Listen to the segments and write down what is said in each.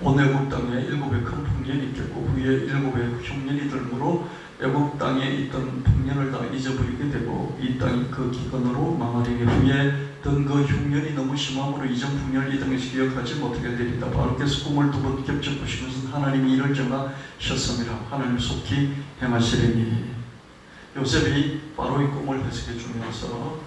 온 애국 땅에 일곱의 큰 풍년이 있겠고 후에 일곱의 흉년이 들므로 애국 땅에 있던 풍년을 다 잊어버리게 되고 이 땅이 그 기근으로 망하리니 후에 든그 흉년이 너무 심함으로 이전 풍년을 이 땅에서 기억하지 못하게 되리다. 바로께서 꿈을 두 번 겹쳐 보시면서 하나님이 이를 정하셨습니다. 하나님 속히 행하시리니 요셉이 바로의 꿈을 해석해 주면서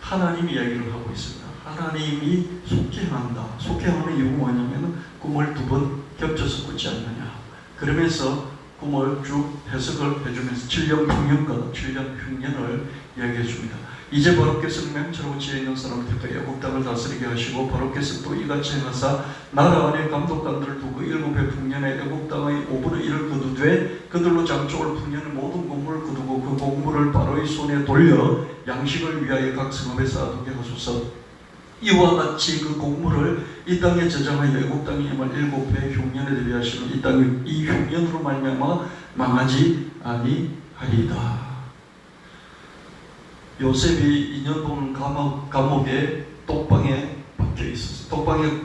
하나님 이야기를 하고 있습니다. 하나님이. 속히 행하는 이유가 뭐냐면 꿈을 두 번 겹쳐서 꾸지 않느냐. 그러면서 꿈을 쭉 해석을 해주면서 7년 풍년과 7년 흉년을 이야기해 줍니다. 이제 바로께서 맹처럼 지혜 있는 사람을 택하여 애국 땅을 다스리게 하시고 바로께서 또 이같이 행하사 나라 안에 감독관들을 두고 일곱의 풍년에 애국 땅의 5분의 1을 거두되 그들로 장족을 풍년의 모든 공물을 거두고 그 공물을 바로의 손에 돌려 양식을 위하여 각 성읍에 쌓아두게 하소서 이와 같이 그 공물을 이 땅에 저장하여 애국 땅에 임할 일곱 해 흉년에 대비하시는 이 땅이 이 흉년으로 말미암아 망하지 아니하리이다. 요셉이 2년 동안 감옥, 감옥에 독방에 박혀 있었어요. 독방에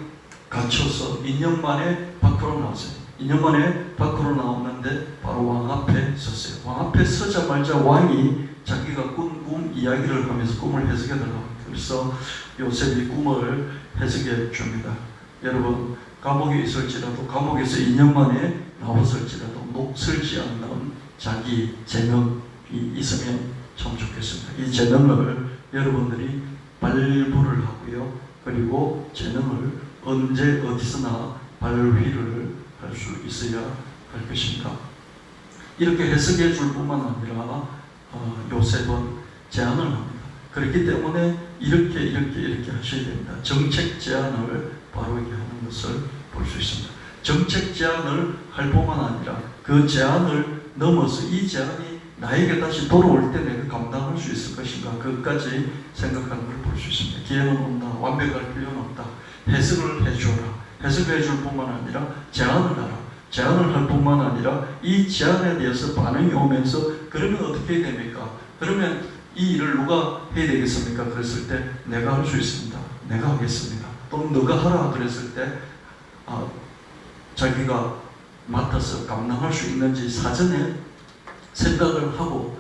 갇혀서 2년 만에 밖으로 나왔어요. 2년 만에 밖으로 나오는데 바로 왕 앞에 섰어요. 왕 앞에 서자마자 왕이 자기가 꾼 꿈 이야기를 하면서 꿈을 해석해 달라고. 그래서 요셉이 꿈을 해석해 줍니다. 여러분 감옥에 있을지라도 감옥에서 2년 만에 나왔을지라도 녹슬지 않는 자기 재능이 있으면 참 좋겠습니다. 이 재능을 여러분들이 발부를 하고요. 그리고 재능을 언제 어디서나 발휘를 할 수 있어야 할 것입니다. 이렇게 해석해 줄 뿐만 아니라 어, 요셉은 제안을 합니다. 그렇기 때문에 이렇게 이렇게 이렇게 하셔야 됩니다. 정책 제안을 바로게 하는 것을 볼 수 있습니다. 정책 제안을 할 뿐만 아니라 그 제안을 넘어서 이 제안이 나에게 다시 돌아올 때 내가 감당할 수 있을 것인가 그것까지 생각하는 걸 볼 수 있습니다. 기회는 온다. 완벽할 필요는 없다. 해석을 해주어라. 해석을 해줄 뿐만 아니라 제안을 하라. 제안을 할 뿐만 아니라 이 제안에 대해서 반응이 오면서 그러면 어떻게 됩니까? 그러면 이 일을 누가 해야 되겠습니까? 그랬을 때 내가 할 수 있습니다. 내가 하겠습니다. 또는 너가 하라 그랬을 때 아, 자기가 맡아서 감당할 수 있는지 사전에 생각을 하고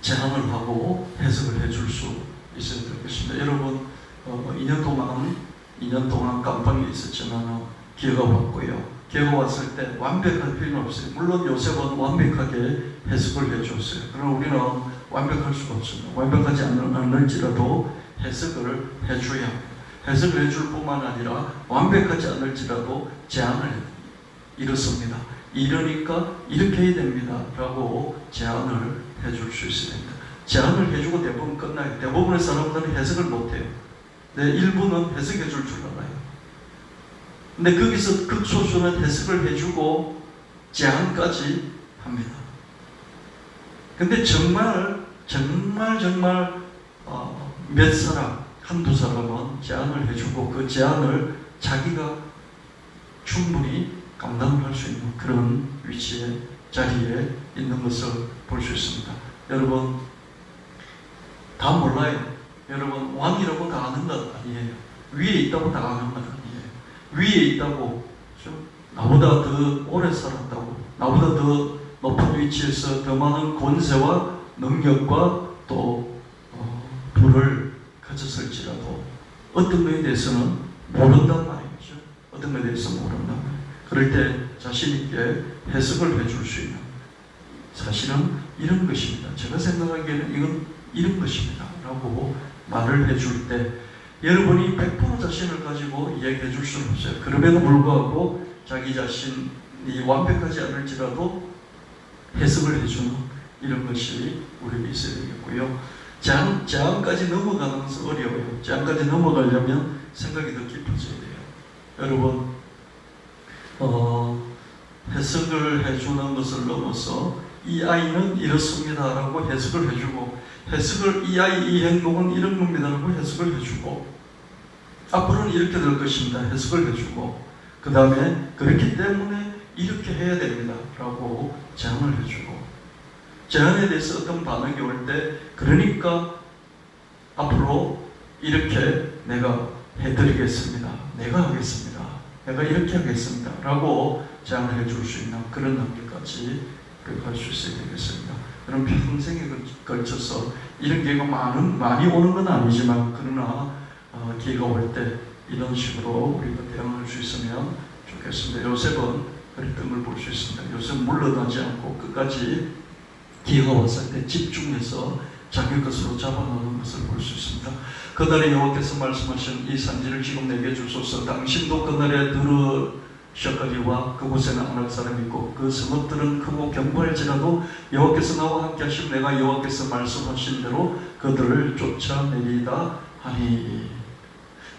제안을 하고 해석을 해줄 수 있어야 될 것입니다. 여러분 어, 2년 동안 2년 동안 깜빵에 있었지만 기회가 왔고요. 기회가 왔을 때 완벽할 필요는 없어요. 물론 요셉은 완벽하게 해석을 해줬어요. 그러나 우리는 완벽할 수가 없습니다. 완벽하지 않을지라도 해석을 해줘야. 해석을 해줄 뿐만 아니라 완벽하지 않을지라도 제안을 이렇습니다. 이러니까 이렇게 해야 됩니다. 라고 제안을 해줄 수 있습니다. 제안을 해주고 대부분 끝나요. 대부분의 사람들은 해석을 못해요. 네, 일부는 해석해 줄 줄 알아요. 근데 거기서 극소수는 해석을 해주고 제안까지 합니다. 근데 정말 정말 정말 어, 몇 사람 한두 사람은 제안을 해주고 그 제안을 자기가 충분히 감당할 수 있는 그런 위치에 자리에 있는 것을 볼 수 있습니다. 여러분 다 몰라요. 여러분 왕이라고 다 아는 것 아니에요. 위에 있다고 다 아는 것 아니에요. 위에 있다고 좀 나보다 더 오래 살았다고 나보다 더 높은 위치에서 더 많은 권세와 능력과 또 어, 부를 가졌을지라도 어떤 것에 대해서는 모른단 말이죠. 어떤 것에 대해서 말이에요. 그럴 때 자신 있게 해석을 해줄 수 있는 사실은 이런 것입니다. 제가 생각하기에는 이건 이런 것입니다. 라고 말을 해줄 때 여러분이 100% 자신을 가지고 이야기해 줄 수는 없어요. 그럼에도 불구하고 자기 자신이 완벽하지 않을지라도 해석을 해주는 이런 것이 우리에게 있어야 되겠고요. 제안까지 넘어가는 것은 어려워요. 제안까지 넘어가려면 생각이 더 깊어져야 돼요. 여러분, 어, 해석을 해주는 것을 넘어서 이 아이는 이렇습니다라고 해석을 해주고 해석을 이 아이 이 행동은 이런 겁니다라고 해석을 해주고 앞으로는 이렇게 될 것입니다. 해석을 해주고 그 다음에 그렇기 때문에 이렇게 해야 됩니다라고 제안을 해주고 제안에 대해서 어떤 반응이 올 때 그러니까 앞으로 이렇게 내가 해드리겠습니다. 내가 하겠습니다. 내가 이렇게 하겠습니다. 라고 제안을 해줄 수 있는 그런 능력까지 갈수 있어야 되겠습니다. 그럼 평생에 걸- 걸쳐서 이런 기회가 많은, 많이 오는 건 아니지만 그러나 어, 기회가 올 때 이런 식으로 우리가 대응할 수 있으면 좋겠습니다. 요셉은 그랬던 걸 볼 수 있습니다. 요셉 물러나지 않고 끝까지 왔을 때 집중해서 자기 것으로 잡아놓는 것을 볼 수 있습니다. 그날에 여호와께서 말씀하신 이 산지를 지금 내게 주소서 당신도 그날에 들으셨거니와 그곳에는 안할 사람이 있고 그 성읍들은 크고 견고할지라도 여호와께서 나와 함께 하시면 내가 여호와께서 말씀하신 대로 그들을 쫓아내리다 하니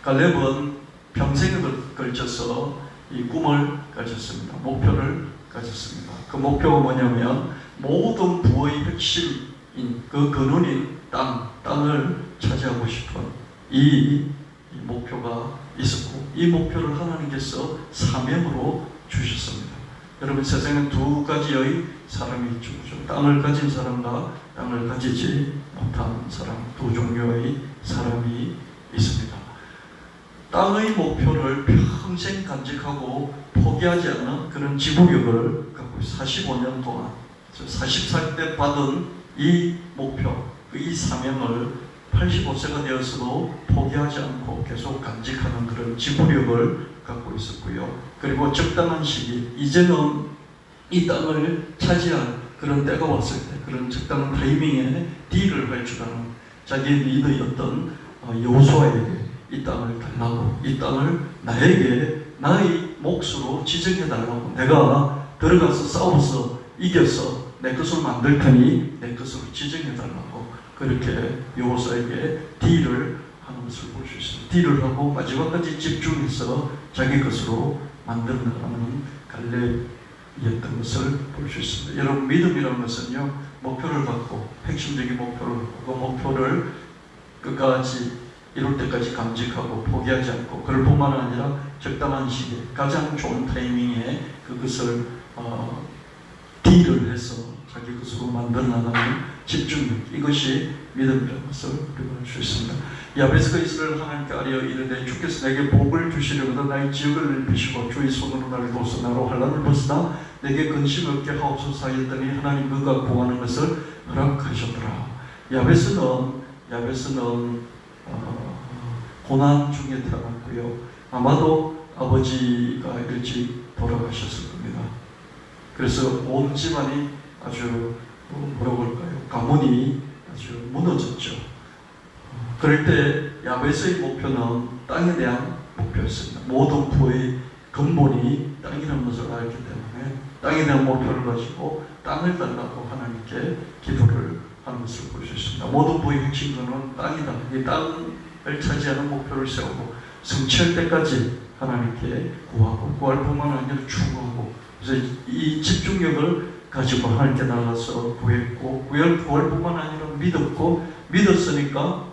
갈렙은 평생에 걸- 걸쳐서 이 꿈을 가졌습니다. 목표를 가졌습니다. 그 목표가 뭐냐면 모든 부의 핵심인 그 근원인 땅, 땅을 차지하고 싶은 이, 이 목표가 있었고 이 목표를 하나님께서 사명으로 주셨습니다. 여러분 세상에 두 가지의 사람이 있죠. 그죠? 땅을 가진 사람과 땅을 가지지 못한 사람 두 종류의 사람이 있습니다. 땅의 목표를 평생 간직하고 포기하지 않는 그런 지구력을 갖고 45년 동안 40살 때 받은 이 목표, 그이 사명을 85세가 되어서도 포기하지 않고 계속 간직하는 그런 지구력을 갖고 있었고요. 그리고 적당한 시기, 이제는 이 땅을 차지할 그런 때가 왔을 때, 그런 적당한 타이밍에 딜을 할 줄 아는 자기의 리더였던 어, 여호수아에게 이 땅을 달라고, 이 땅을 나에게 나의 몫으로 지정해 달라고, 내가 들어가서 싸워서 이겨서 내 것을 만들 테니 내 것으로 지정해 달라고 그렇게 여호수아에게 딜을 하는 것을 볼 수 있습니다. 딜을 하고 마지막까지 집중해서 자기 것으로 만들어 나가는 갈렙이었던 것을 볼 수 있습니다. 여러분 믿음이라는 것은요 목표를 갖고 핵심적인 목표를 그 목표를 끝까지 이룰 때까지 감직하고 포기하지 않고 그럴 뿐만 아니라 적당한 시기에 가장 좋은 타이밍에 그것을 어, 딜을 해서 자기 것으로 만들어 나가는 집중력 이것이 믿음이라는 것을 우리가 알 수 있습니다. 야베스가 이스라엘 하나님께 아뢰어 이르되 주께서 내게 복을 주시려거든 나의 지역을 넓히시고 주의 손으로 나를 도서 나로 환란을 벗으나 내게 근심 없게 하옵소서 하였더니 하나님 그가 구하는 것을 허락하셨더라. 야베스는 야베스는 어, 고난 중에 태어났고요. 아마도 아버지가 일찍 돌아가셨을 겁니다. 그래서 온 집안이 아주 어, 뭐라고 할까요? 가문이 아주 무너졌죠. 어, 그럴 때 야베스의 목표는 땅에 대한 목표였습니다. 모든 부의 근본이 땅이라는 것을 알기 때문에 땅에 대한 목표를 가지고 땅을 달라고 하나님께 기도를 하는 것을 볼 수 있습니다. 모든 부의 핵심 근원은 땅이다. 이 땅을 차지하는 목표를 세우고 성취할 때까지 하나님께 구하고 구할 뿐만 아니라 추구하고 그래서 이 집중력을 가지고 하나님께 나가서 구했고 구할, 구할 뿐만 아니라 믿었고 믿었으니까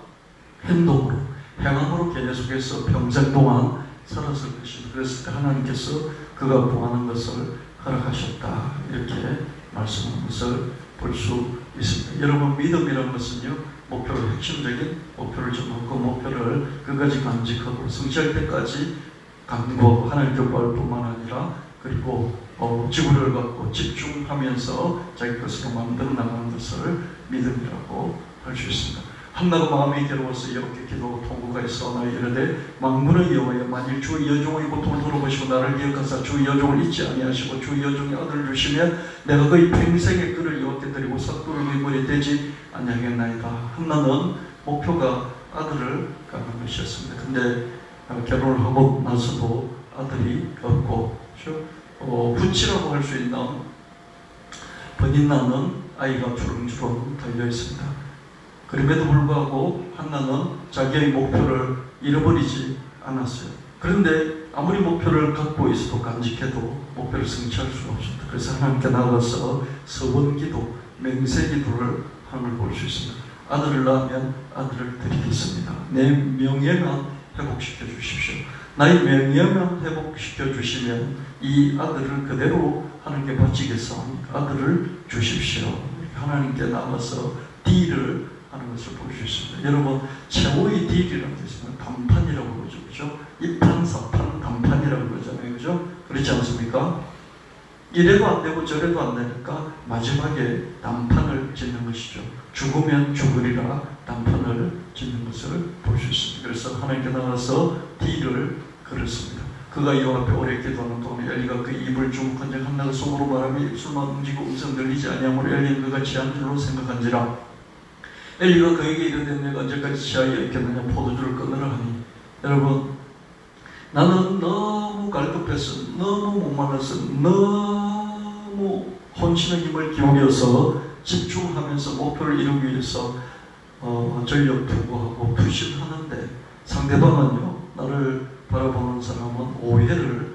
행동으로 행함으로 계속해서 평생 동안 살았을 것입니다. 그래서 하나님께서 그가 구하는 것을 허락하셨다 이렇게 말씀하는 것을 볼 수 있습니다. 여러분 믿음이라는 것은요 목표를 핵심적인 목표를 정하고 그 목표를 끝까지 간직하고 성취할 때까지 간구하고 하나님께 구할 뿐만 아니라 그리고 어, 지구를 갖고 집중하면서 자기 것으로 만들어 나가는 것을 믿음이라고 할 수 있습니다. 한나가 마음이 괴로워서 이렇게 기도하고 통곡하였어 나 이르되 망군의 여호와여 만일 주 여종의 고통을 돌아보시고 나를 기억하사 주 여종을 잊지 아니하시고 주 여종의 아들을 주시면 내가 그의 평생의 끈을 여호와께 드리고 삭도를 의무에 되지 아니하겠나이다 한나는 목표가 아들을 갖는 것이었습니다. 근데 어, 결혼을 하고 나서도 아들이 없고 그렇죠? 어, 부치라고 할 수 있는 번인 나는 아이가 주렁주렁 달려 있습니다. 그럼에도 불구하고 한나는 자기의 목표를 잃어버리지 않았어요. 그런데 아무리 목표를 갖고 있어도 간직해도 목표를 성취할 수가 없습니다. 그래서 하나님께 나가서 서원기도, 맹세기도를 하는 걸볼수 있습니다. 아들을 낳으면 아들을 드리겠습니다. 내 명예만 회복시켜 주십시오. 나의 명예만 회복시켜 주시면 이 아들을 그대로 하나님께 바치겠사오니까 아들을 주십시오. 하나님께 나가서 딜을 하는 것을 볼 수 있습니다. 여러분 최후의 딜이라는 것은 단판이라고 그러죠. 그죠? 이판, 사판, 단판이 단판이라고 그러잖아요. 그죠? 그렇지 않습니까? 이래도 안 되고 저래도 안 되니까 마지막에 단판을 짓는 것이죠. 죽으면 죽으리라 단판을 짓는 것을 볼 수 있습니다. 그래서 하나님께 나가서 딜을 걸었습니다. 그가 이 앞에 오래 기도하는 동안 엘리가 그 입을 주목한 적 한나가 속으로 말하며 입술만 움직이고 음성 들리지 아니하므로 엘리는 그가 취한 줄로 생각한지라. 엘리가 그에게 이르되 내가 언제까지 취하여 있겠느냐? 포도주를 끊으라 하니. 여러분 나는 너무 갈급해서 너무 목말라서 너무 혼신의 힘을 기울여서 집중하면서 목표를 이루기 위해서 어, 전력 투구하고 부신하는데 상대방은요 나를 바라보는 사람은 오해를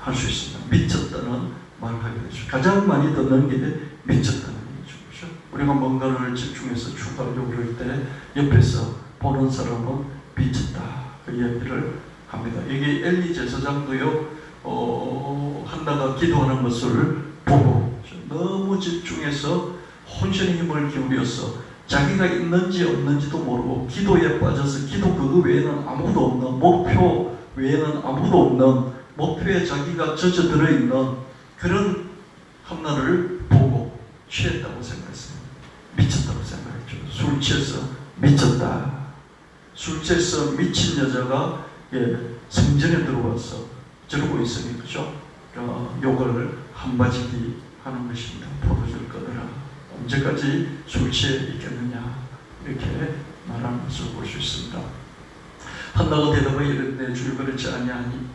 할 수 있습니다. 미쳤다는 말을 하게 되죠. 가장 많이 듣는 게 미쳤다는 얘기죠. 그렇죠? 우리가 뭔가를 집중해서 추구하려고 그럴 때 옆에서 보는 사람은 미쳤다. 그 이야기를 합니다. 이게 엘리 제사장도요, 어, 한나가 기도하는 것을 보고 너무 집중해서 혼신의 힘을 기울여서 자기가 있는지 없는지도 모르고 기도에 빠져서 기도 그거 외에는 아무도 없는 목표 외에는 아무도 없는 목표에 자기가 젖어들어 있는 그런 한나를 보고 취했다고 생각했어요. 미쳤다고 생각했죠. 술 취해서 미쳤다. 술 취해서 미친 여자가 예, 성전에 들어와서 저러고 있으니 그죠? 어, 욕을 한바지기 하는 것입니다. 포도주를 끊으라. 언제까지 술 취해 있겠느냐 이렇게 말하는 것을 볼 수 있습니다. 한나가 대답하여 이르되 주를 그렇지 아니하니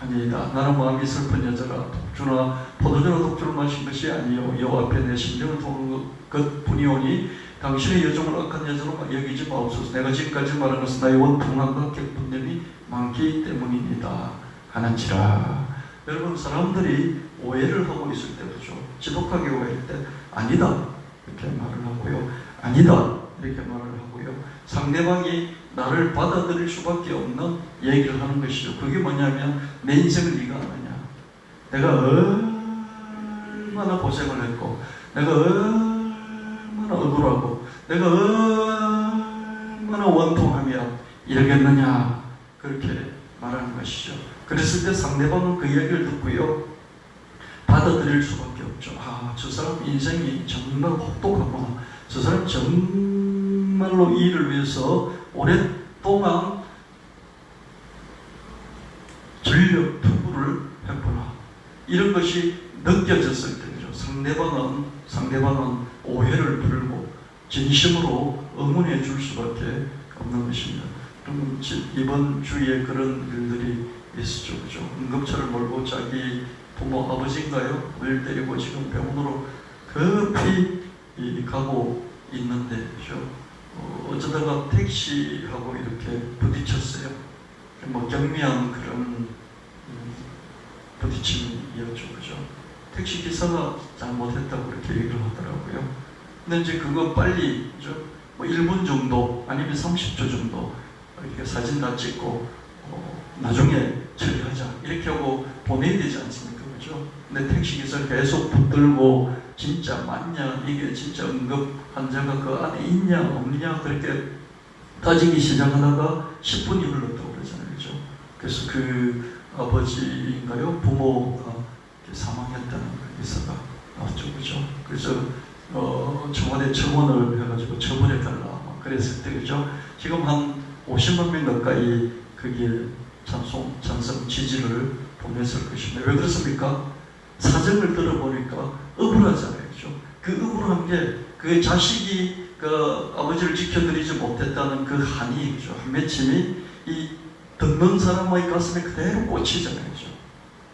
아니다. 나는 마음이 슬픈 여자라 독주나 포도주나 독주를 마신 것이 아니요 여호와 앞에 내 심령을 도는 것 뿐이오니 당신의 여종을 악한 여자로 여기지 마옵소서. 내가 지금까지 말한 것은 나의 원통함과 격분됨이 많기 때문입니다. 하는지라. 여러분 사람들이 오해를 하고 있을 때도죠. 지독하게 오해할 때 아니다 이렇게 말을 하고요. 아니다 이렇게 말을 하고요. 상대방이 나를 받아들일 수밖에 없는 얘기를 하는 것이죠. 그게 뭐냐면 내 인생을 네가 아느냐. 내가 얼마나 고생을 했고, 내가 얼마나 억울하고, 내가 얼마나 원통하며 이러겠느냐. 그렇게 말하는 것이죠. 그랬을 때 상대방은 그 이야기를 듣고요. 받아들일 수밖에. 아, 저 사람 인생이 정말 혹독하구나. 저 사람 정말로 이 일을 위해서 오랫동안 전력 투구를 했구나. 이런 것이 느껴졌을 때죠. 상대방은 상대방은 오해를 풀고 진심으로 응원해 줄 수밖에 없는 것입니다. 그럼 이번 주에 그런 일들이 있었죠, 그죠? 응급차를 몰고 자기 부모 아버지인가요? 을 때리고 지금 병원으로 급히 가고 있는데, 그죠? 어, 어쩌다가 택시하고 이렇게 부딪혔어요. 뭐 경미한 그런 음, 부딪힘이었죠, 그죠? 택시 기사가 잘못했다고 그렇게 얘기를 하더라고요. 근데 이제 그거 빨리 뭐 1분 정도 아니면 30초 정도 이렇게 사진 다 찍고 어, 나중에 처리하자 이렇게 하고 보내야 되지 않습니까, 그죠? 근데 택시 기사 계속 붙들고 진짜 맞냐 이게 진짜 응급 환자가 그 안에 있냐 없냐 그렇게 따지기 시작하다가 10분이 흘렀다고 그러잖아요. 그죠? 그래서 그 아버지인가요? 부모가 사망했다는 그 기사가 나왔죠. 그죠? 그래서 어, 청와대 청원을 해가지고 처분해달라 그랬을 때 그죠? 지금 한 50만 명 가까이 거기에 찬송, 찬성 지지를 보냈을 것입니다. 왜 그렇습니까? 사정을 들어보니까 억울하잖아요. 그 억울한 게 그 자식이 그 아버지를 지켜드리지 못했다는 그 한이, 그죠? 한 맺힘이 이 듣는 사람의 가슴에 그대로 꽂히잖아요.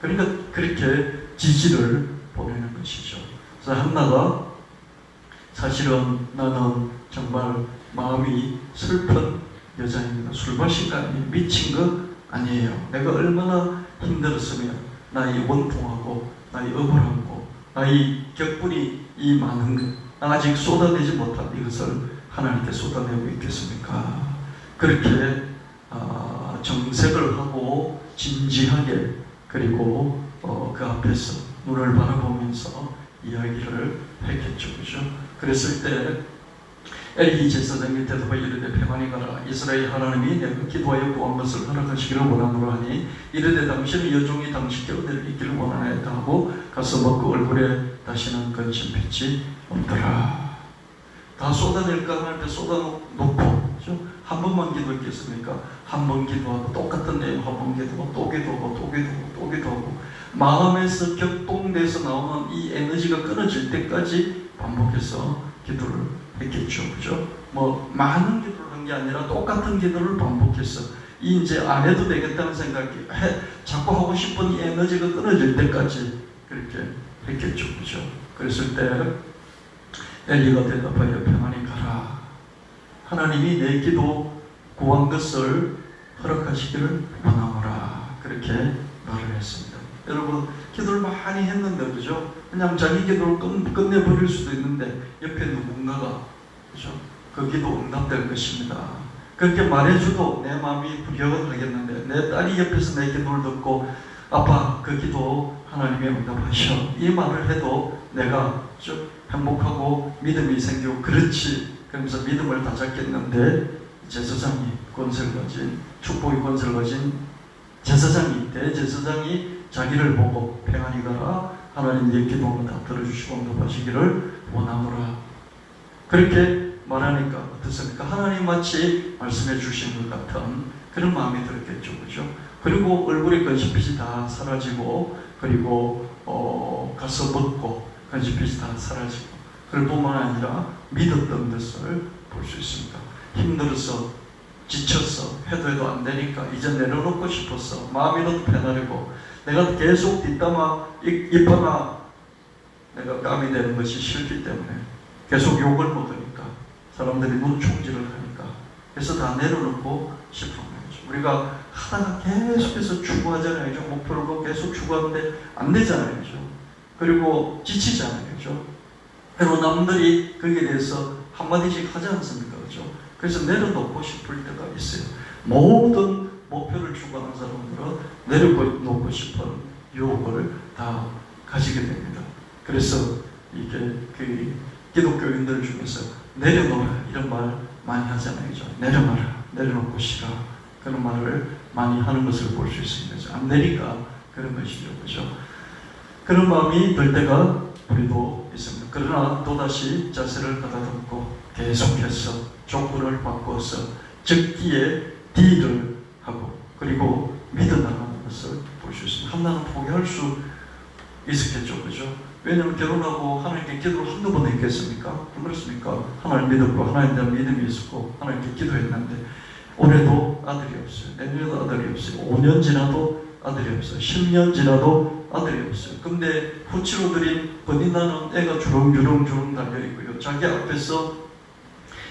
그러니까 그렇게 지지를 보내는 것이죠. 그래서 한나가 사실은 나는 정말 마음이 슬픈 여자입니다. 술 아니에요. 미친 거 아니에요. 내가 얼마나 힘들었으면 나의 원통하고 나의 억울하고 나의 격분이 이 많은 것 아직 쏟아내지 못한 이것을 하나님께 쏟아내고 있겠습니까? 그렇게 어, 정색을 하고 진지하게 그리고 어, 그 앞에서 눈을 바라보면서 이야기를 했겠죠, 그죠? 그랬을 때 엘리 제사장이 대답하 이르되 가라 이스라엘 하나님이 내가 기도하여 구한 것을 허락하시기를 원함으로 하니 이르되 당신은 여종이 당신께 은혜를 있기를 원하나이다 하고 가서 먹고 얼굴에 다시는 근심 빚지 없더라 다 쏟아낼까 할 때 쏟아놓고? 한 번만 기도했겠습니까? 한 번 기도하고 똑같은 내용 한 번 기도하고 또 기도하고 또 기도하고 또 기도하고 마음에서 격동돼서 나오는 이 에너지가 끊어질 때까지 반복해서 기도를 했겠죠. 그죠? 뭐 많은 기도를 한 게 아니라 똑같은 기도를 반복해서 이 이제 안 해도 되겠다는 생각이 해, 자꾸 하고 싶은 이 에너지가 끊어질 때까지 그렇게 했겠죠. 그죠? 그랬을 때 엘리가 대답하여 평안히 가라. 하나님이 내 기도 구한 것을 허락하시기를 원하노라. 그렇게. 여러분, 기도를 많이 했는데, 그죠? 그냥 자기 기도를 끝, 끝내버릴 수도 있는데, 옆에 누군가가, 그죠? 그 기도 응답될 것입니다. 그렇게 말해줘도 내 마음이 불격은 하겠는데, 내 딸이 옆에서 내 기도를 듣고, 아빠, 그 기도 하나님이 응답하셔. 이 말을 해도 내가 좀 행복하고 믿음이 생기고, 그렇지. 그러면서 믿음을 다잡겠는데, 제사장이 권세를 가진, 축복의 권세를 가진 제사장이, 대제사장이 자기를 보고 평안히 가라. 하나님 내 기도를 다 들어주시고 응답하시기를 원하노라. 그렇게 말하니까 어떻습니까? 하나님 마치 말씀해 주신 것 같은 그런 마음이 들었겠죠. 그죠? 그리고 얼굴에 건식빛이 다 사라지고, 그리고, 어, 가서 먹고, 건식빛이 다 사라지고, 그럴 뿐만 아니라 믿었던 것을 볼 수 있습니다. 힘들어서, 지쳐서, 해도 해도 안 되니까, 이제 내려놓고 싶어서, 마음이 너무 편하고, 내가 계속 뒷담화, 입, 입 하나, 내가 감이 되는 것이 싫기 때문에, 계속 욕을 먹으니까, 사람들이 눈총질을 하니까, 그래서 다 내려놓고 싶은 거죠. 우리가 하다가 계속해서 추구하잖아요. 그죠? 목표를 계속 추구하는데 안 되잖아요. 그리고 지치잖아요. 그죠? 그리고 남들이 거기에 대해서 한마디씩 하지 않습니까? 그죠? 그래서 내려놓고 싶을 때가 있어요. 모든 목표를 추구하는 사람들은 내려놓고 싶은 유혹을 다 가지게 됩니다. 그래서 이게 그 기독교인들 중에서 내려놓으라 이런 말 많이 하잖아요. 내려놔라. 내려놓고 쉬라. 그런 말을 많이 하는 것을 볼 수 있습니다. 안 내리까 그런 것이죠. 그죠? 그런 마음이 들 때가 우리도 있습니다. 그러나 또다시 자세를 가다듬고 계속해서 조건을 바꿔서 적기에 딜을 하고 그리고 믿어나가는 것을 볼 수 있습니다. 한나는 포기할 수 있었겠죠. 그죠? 왜냐하면 결혼하고 하나님께 기도를 한두 번 했겠습니까? 안 그렇습니까? 하나님 믿었고 하나님 대한 믿음이 있었고 하나님께 기도했는데 올해도 아들이 없어요. 내년에도 아들이 없어요. 5년 지나도 아들이 없어요. 10년 지나도 아들이 없어요. 근데 후치로 드린 버니나는 애가 주렁주렁주렁 달려있고요. 자기 앞에서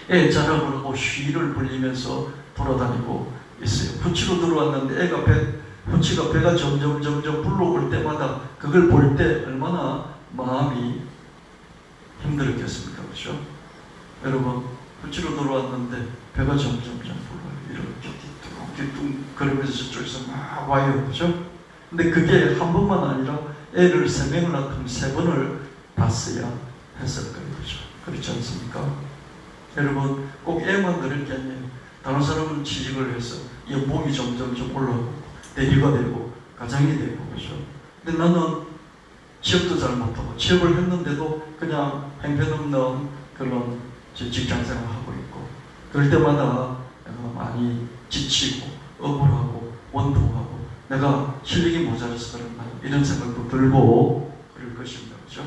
애 자랑을 하고 쉬를 불리면서 돌아다니고 있어요. 후치로 들어왔는데 애가 배, 후치가 배가 점점 점점 불러올 때마다 그걸 볼 때 얼마나 마음이 힘들었겠습니까? 그렇죠? 여러분 후치로 들어왔는데 배가 점점 점점 불러요. 이렇게 뒤뚱 뒤뚱 그러면서 저쪽에서 막 와요. 그죠? 근데 그게 한 번만 아니라 애를 세 명을 낳으면 세 번을 봤어야 했을 거예요. 그죠? 그렇지 않습니까? 여러분 꼭 애만 그럴 게 아니에요. 다른 사람은 취직을 해서 연봉이 점점 점 올라가고 대리가 되고 가장이 되고 그죠? 근데 나는 취업도 잘 못하고 취업을 했는데도 그냥 행편없는 그런 직장 생활을 하고 있고 그럴 때마다 많이 지치고 억울하고 원통하고 내가 실력이 모자라서 그런가 이런 생각도 들고 그럴 것입니다. 그죠?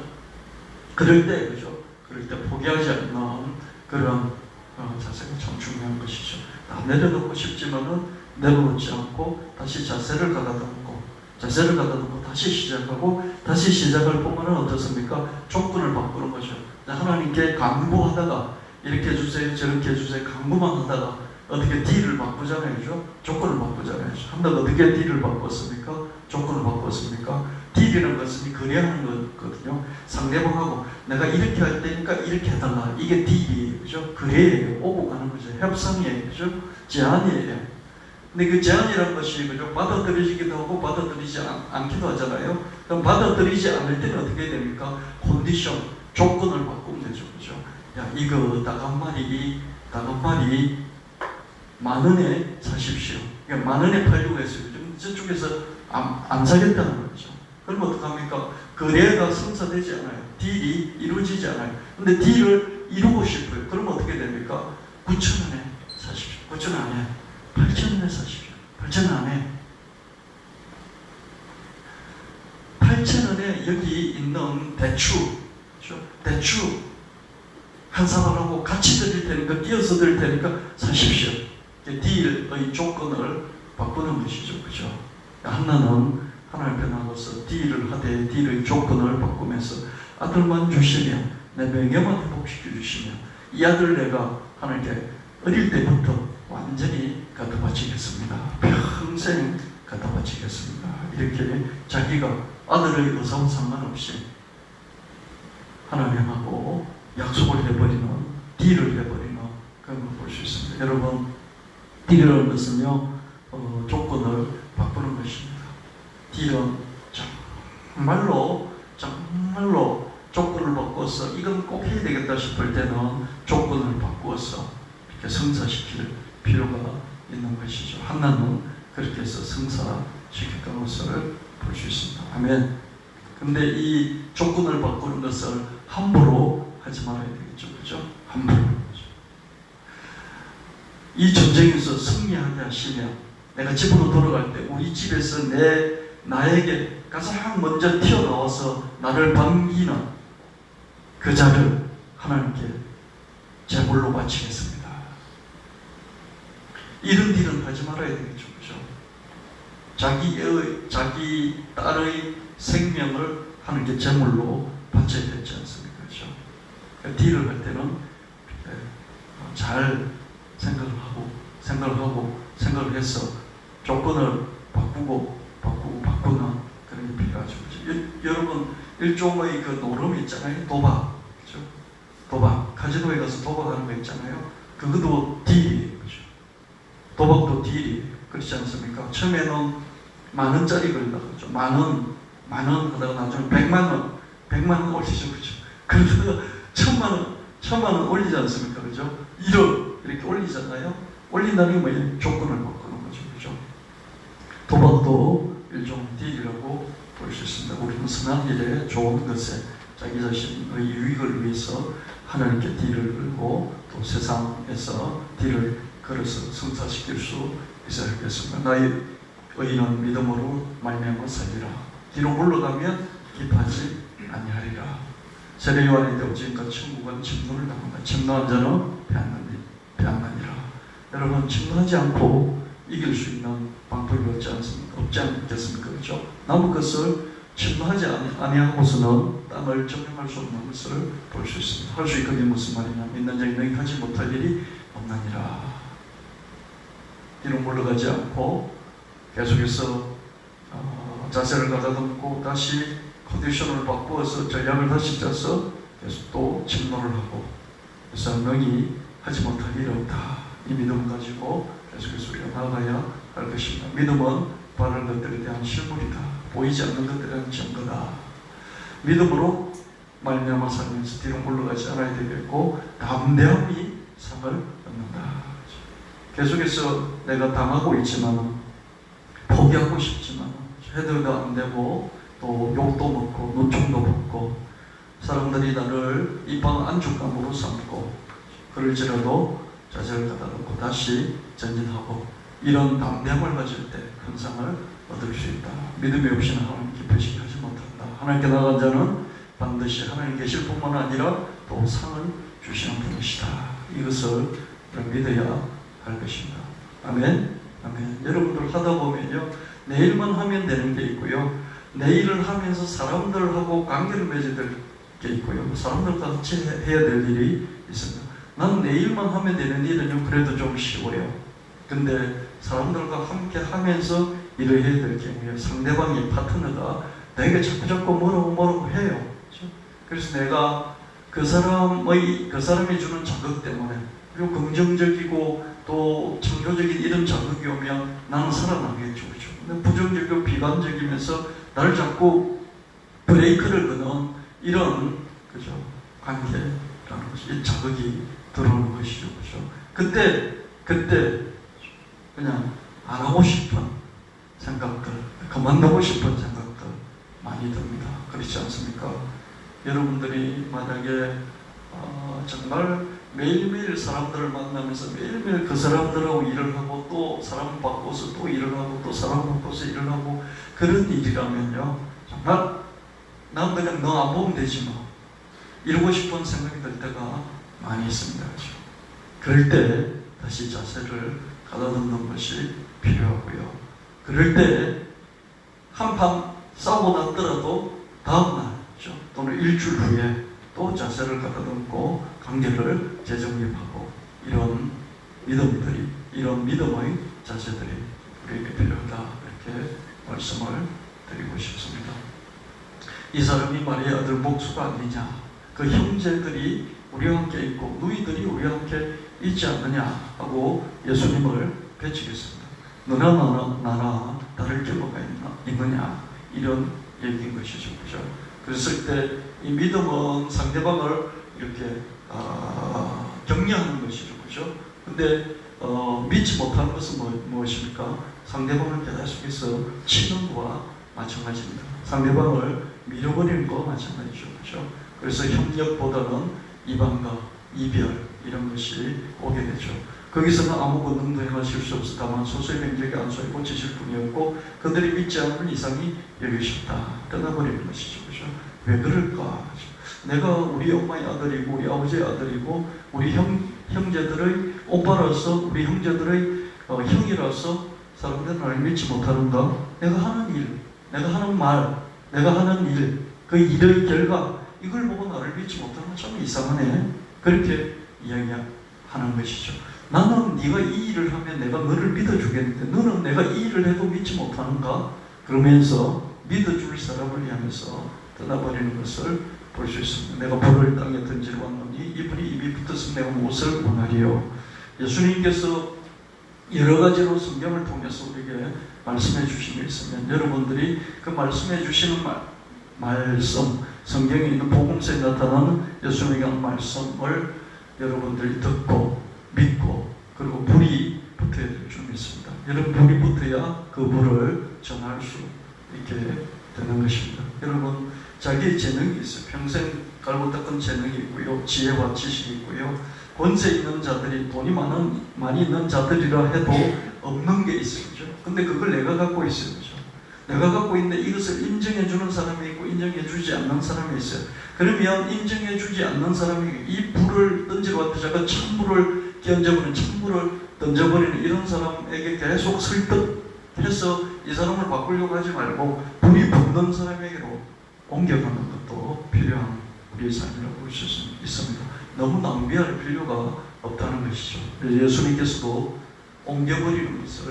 그럴 때 그죠? 그럴 때 포기하지 않는 그런 어, 자세가 참 중요한 것이죠. 다 내려놓고 싶지만은 내려놓지 않고 다시 자세를 가다듬고 자세를 가다듬고 다시 시작하고 다시 시작할 뿐만은 어떻습니까? 조건을 바꾸는 거죠. 하나님께 강구하다가 이렇게 해주세요 저렇게 해주세요 강구만 하다가 어떻게 딜을 바꾸잖아요. 그죠? 조건을 바꾸잖아요. 한다고 어떻게 딜을 바꿨습니까? 조건을 바꿨습니까? 딜이라는 것은 거래하는 거거든요. 상대방하고 내가 이렇게 할 테니까 이렇게 해달라. 이게 딜이에요. 그죠? 거래예요. 오고 가는 거죠. 협상이에요. 그죠? 제안이에요. 근데 그 제안이라는 것이 그죠? 받아들여지기도 하고 받아들이지 않, 않기도 하잖아요. 그럼 받아들이지 않을 때는 어떻게 됩니까? 컨디션, 조건을 바꾸면 되죠. 그죠? 야 이거 마리 닭한 마리 만 원에 사십시오. 그러니까 만 원에 팔려고 했어요. 좀 저쪽에서 안, 안 사겠다는 거죠. 그럼 어떡합니까? 거래가 성사되지 않아요. 딜이 이루어지지 않아요. 근데 딜을 이루고 싶어요. 그럼 어떻게 됩니까? 9천 원에 사십시오. 9천 원 안에 8천 원에 사십시오. 8천 원 안에 8천 원에 여기 있는 대추, 그렇죠? 대추 한 사람하고 같이 드릴 테니까 끼어서 드릴 테니까 사십시오. 딜의 조건을 바꾸는 것이죠, 그죠? 하나는 하나님 변화로서 딜을 하되 딜의 조건을 바꾸면서 아들만 주시면 내 명예만 회복시켜 주시면 이 아들 내가 하나님께 어릴 때부터 완전히 갖다 바치겠습니다. 평생 갖다 바치겠습니다. 이렇게 자기가 아들의 의사와 상관없이 하나님하고 약속을 해버리는 딜을 해버리는 그런 걸 볼 수 있습니다. 여러분 딜이라는 것은요 어, 조건을 바꾸는 것입니다. 딜은 정말로 정말로 조건을 바꿔서 이건 꼭 해야 되겠다 싶을 때는 조건을 바꾸어서 이렇게 성사시킬 필요가 있는 것이죠. 한나는 그렇게 해서 성사시켰던 것을 볼 수 있습니다. 아멘. 근데 이 조건을 바꾸는 것을 함부로 하지 말아야 되겠죠. 그죠? 함부로. 이 전쟁에서 승리하게 하시면 내가 집으로 돌아갈 때 우리 집에서 내 나에게 가장 먼저 튀어나와서 나를 반기는 그 자를 하나님께 제물로 바치겠습니다. 이런 일은 하지 말아야 되겠죠. 그죠? 자기의, 자기 딸의 생명을 하나님께 제물로 바쳐야 되지 않습니까? 그죠? 그러니까 딜을 할 때는 잘 생각을 하고, 생각을 하고, 생각을 해서 조건을 바꾸고, 바꾸고, 바꾸는 그런 게 필요하죠. 여, 여러분, 일종의 그 노름이 있잖아요. 도박. 그죠? 도박. 카지노에 가서 도박하는 거 있잖아요. 그것도 딜이에요. 그죠? 도박도 딜이에요. 그렇지 않습니까? 처음에는 만 원짜리 그러죠. 만 원, 만 원 하다가 나중에 백만 원, 백만 원 올리죠. 그죠? 그러다가 천만 원, 천만 원 올리지 않습니까? 그죠? 1억 이렇게 올리잖아요. 올린다는 게 뭐예요? 조건을 바꾸는 거죠. 그죠? 도박도 일종 딜이라고 볼 수 있습니다. 우리는 선한 일에 좋은 것에 자기 자신의 유익을 위해서 하나님께 딜을 걸고 또 세상에서 딜을 걸어서 성사시킬 수 있어야 하겠습니다. 나의 의인은 믿음으로 말미암아 살리라. 뒤로 물러가면 기뻐하지 아니하리라. 세례 요한이 되고 지금까지 천국은 침노를 당한다. 침노한 자는 배안나니라. 여러분 침노하지 않고 이길 수 있는 방법이 없지 않습니까? 없지 않겠습니까? 그렇죠? 남은 것을 침노하지 아니하고서는 땅을 점령할 수 없는 것을 볼 수 있습니다. 할수게 무슨 말이냐? 믿는 자이 너희 하지 못할 일이 없나니라. 뒤로 물러가지 않고 계속해서 어, 자세를 가다듬고 다시 컨디션을 바꾸어서 전략을 다시 짜서 계속 또 침노를 하고 그래서 너희 하지 못할 일 없다. 이 믿음 가지고 계속해서 우리가 나아가야 할 것입니다. 믿음은 바른 것들에 대한 실물이다. 보이지 않는 것들에 대한 증거다. 믿음으로 말미암아 살면서 뒤로 물러가지 않아야 되겠고 담대함이 상을 얻는다. 계속해서 내가 당하고 있지만 포기하고 싶지만 해도가 안 되고 또 욕도 먹고 눈총도 받고 사람들이 나를 이방 안주감으로 삼고 그럴지라도 자세를 가다듬고 다시 전진하고 이런 담대함을 가질 때큰 상을 얻을 수 있다. 믿음이 없이는 하나님 기쁘시게 하지 못한다. 하나님께 나간 자는 반드시 하나님 계실 뿐만 아니라 또 상을 주시는 분이시다. 이것을 믿어야 할 것입니다. 아멘. 아멘. 여러분들 하다 보면요. 내 일만 하면 되는 게 있고요. 내 일을 하면서 사람들하고 관계를 맺어야 될 게 있고요. 사람들과 같이 해야 될 일이 있습니다. 나는 내일만 하면 되는 일은요. 그래도 좀 쉬워요. 근데 사람들과 함께 하면서 일을 해야 될 경우에 상대방이 파트너가 내게 자꾸 자꾸 뭐라고 뭐라고 해요. 그래서 내가 그 사람의 그 사람이 주는 자극 때문에 그리고 긍정적이고 또 창조적인 이런 자극이 오면 나는 살아나겠죠. 그렇죠? 근데 부정적이고 비관적이면서 나를 자꾸 브레이크를 거는 이런 그죠 관계 것이 이 자극이 들어오는 것이죠. 그죠? 그때 그때 그냥 안 하고 싶은 생각들, 그만두고 싶은 생각들 많이 듭니다. 그렇지 않습니까? 여러분들이 만약에 어, 정말 매일매일 사람들을 만나면서 매일매일 그 사람들하고 일을 하고 또 사람 바꿔서 또 일을 하고 또 사람 바꿔서 일을 하고 그런 일이라면요 정말 난 그냥 너 안 보면 되지 뭐 이러고 싶은 생각이 들 때가 많이 있습니다 그렇죠? 그럴 때 다시 자세를 가다듬는 것이 필요하고요 그럴 때 한판 싸우고 났더라도 다음날? 또는 일주일 후에 또 자세를 가다듬고 관계를 재정립하고 이런 믿음들이 이런 믿음의 자세들이 우리에게 필요하다 이렇게 말씀을 드리고 싶습니다. 이 사람이 마리의 아들 목수가 아니냐 그 형제들이 우리와 함께 있고 누이들이 우리와 함께 있지 않느냐 하고 예수님을 배치겠습니다. 너나 나나, 나나 다를 있나, 있느냐 이런 얘기인 것이죠. 그죠? 그랬을 때 이 믿음은 상대방을 이렇게 아, 격려하는 것이죠. 그죠? 근데 어, 믿지 못하는 것은 뭐, 무엇입니까? 상대방을 계속해서 치는 것과 마찬가지입니다. 상대방을 밀어버리는 것과 마찬가지죠. 그죠? 그래서 협력보다는 이방과 이별 이런 것이 오게 되죠. 거기서는 아무 권능도 행하실 수 없어 다만 소수의 명적이 안수에 고치실 뿐이었고 그들이 믿지 않는 이상이 여기셨다. 떠나버리는 것이죠. 그죠? 왜 그럴까? 내가 우리 엄마의 아들이고 우리 아버지의 아들이고 우리 형, 형제들의 오빠로서 우리 형제들의 어, 형이라서 사람들은 나를 믿지 못하는가? 내가 하는 일, 내가 하는 말, 내가 하는 일, 그 일의 결과 이걸 보고 나를 믿지 못하는 건참 이상하네. 그렇게 이야기하는 것이죠. 나는 네가 이 일을 하면 내가 너를 믿어주겠는데 너는 내가 이 일을 해도 믿지 못하는가? 그러면서 믿어줄 사람을 향해서 떠나버리는 것을 볼 수 있습니다. 내가 불을 땅에 던지러 왔노니 이분이 입이 붙었으면 내가 무엇을 원하리요? 예수님께서 여러 가지로 성경을 통해서 우리에게 말씀해 주신 게 있으면 여러분들이 그 말씀해 주시는 말, 말씀, 성경에 있는 복음서에 나타나는 예수님의 한 말씀을 여러분들이 듣고 믿고 그리고 불이 붙어야 될 줄 믿습니다. 여러분 불이 붙어야 그 불을 전할 수 있게 되는 것입니다. 여러분 자기의 재능이 있어요. 평생 갈고 닦은 재능이 있고요. 지혜와 지식이 있고요. 권세 있는 자들이 돈이 많은, 많이 있는 자들이라 해도 없는 게 있어요. 근데 그걸 내가 갖고 있어요. 내가 갖고 있는데 이것을 인정해 주는 사람이 있고 인정해 주지 않는 사람이 있어요. 그러면 인정해 주지 않는 사람이 이 불을 던지러 왔다가 찬불을 끼얹어버리는 찬불을 던져버리는 이런 사람에게 계속 설득해서 이 사람을 바꾸려고 하지 말고 불이 붙는 사람에게로 옮겨가는 것도 필요한 우리의 삶이라고 볼 수 있습니다. 너무 낭비할 필요가 없다는 것이죠. 예수님께서도 옮겨버리는 것을